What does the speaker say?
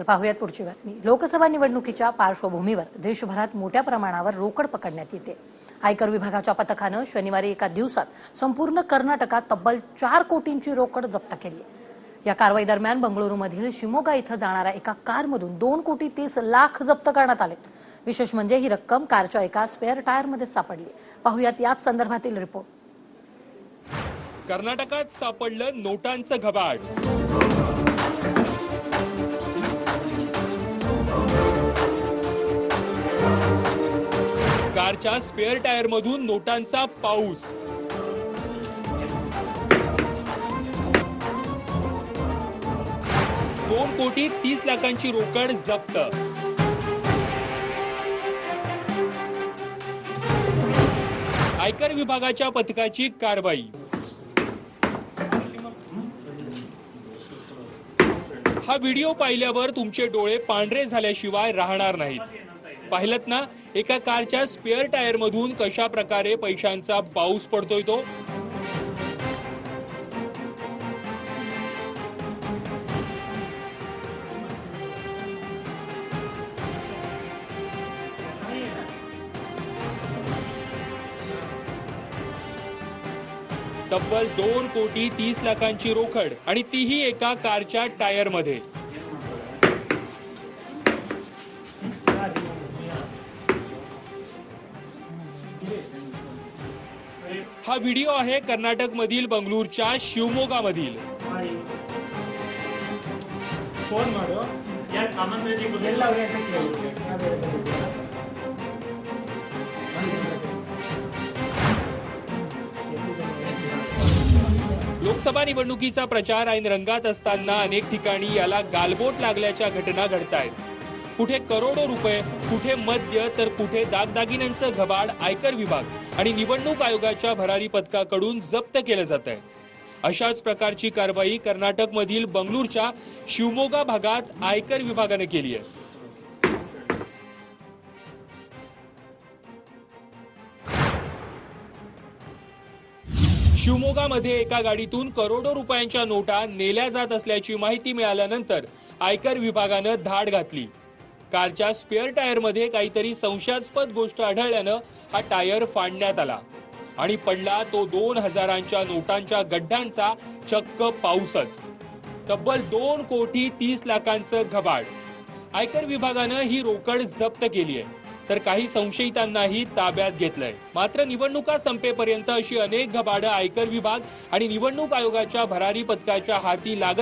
तर पाहुयात पुढची बातमी. लोकसभा निवडणुकीच्या पार्श्वभूमीवर देशभरात मोठ्या प्रमाणावर रोकड पकडण्यात येते. आयकर विभागाच्या पथकानं शनिवारी एका दिवसात संपूर्ण कर्नाटकात तब्बल चार कोटींची रोकड जप्त केली. या कारवाई दरम्यान बंगळुरूमधील शिमोगा इथं जाणाऱ्या एका कारमधून दोन कोटी तीस लाख जप्त करण्यात आले. विशेष म्हणजे ही रक्कम कारच्या एका स्पेअर टायरमध्ये सापडली. पाहुयात याच संदर्भातील रिपोर्ट. कर्नाटकात सापडलं नोटांचं घबाड. कारच्या स्पेअर टायर मधून नोटांचा पाऊस. दोन कोटी तीस लाखांची रोकड जप्त. आयकर विभागाच्या पथकाची कारवाई. हा व्हिडिओ पाहिल्यावर तुमचे डोळे पांढरे झाल्याशिवाय राहणार नाहीत. पाहिलं ना एका कारच्या स्पेअर टायर मधून कशा प्रकारे पैशांचा पाऊस पडतोय तो? तब्बल दोन कोटी तीस लाखांची रोकड आणि तीही एका कारच्या टायर हा व्हिडिओ आहे कर्नाटक मधील बंगळूरच्या शिवमोगा मधील लोकसभा निवडणुकीचा प्रचार ऐन रंगात असताना अनेक ठिकाणी याला गालबोट लागल्याच्या घटना घडतायत. कुठे करोडो रुपये कुठे मद्य तर कुठे दागदागिन्यांचं घबाड आयकर विभाग आणि निवडणूक आयोगाच्या भरारी पथकाकडून जप्त केलं जात आहे अशाच प्रकारची कारवाई कर्नाटक मधील बंगळूरच्या शिवमोगा भागात आयकर विभागाने केली आहे. शिवमोगामध्ये एका गाडीतून करोडो रुपयांच्या नोटा नेल्या जात असल्याची माहिती मिळाल्यानंतर आयकर विभागानं धाड घातली. कारच्या स्पेअर टायरमध्ये काहीतरी संशयास्पद गोष्ट आढळल्यानं हा टायर फाडण्यात आला. आणि पडला तो दोन हजारांच्या नोटांच्या गड्ड्यांचा चक्क पाऊसच. तब्बल दोन कोटी तीस लाखांचं घबाड. आयकर विभागानं ही रोकड जप्त केली आहे. तर काही संशयितांनाही ताब्यात घेतलंय. मात्र निवडणुका संपेपर्यंत अशी अनेक घबाडं आयकर विभाग आणि निवडणूक आयोगाच्या भरारी पथकाच्या हाती लागत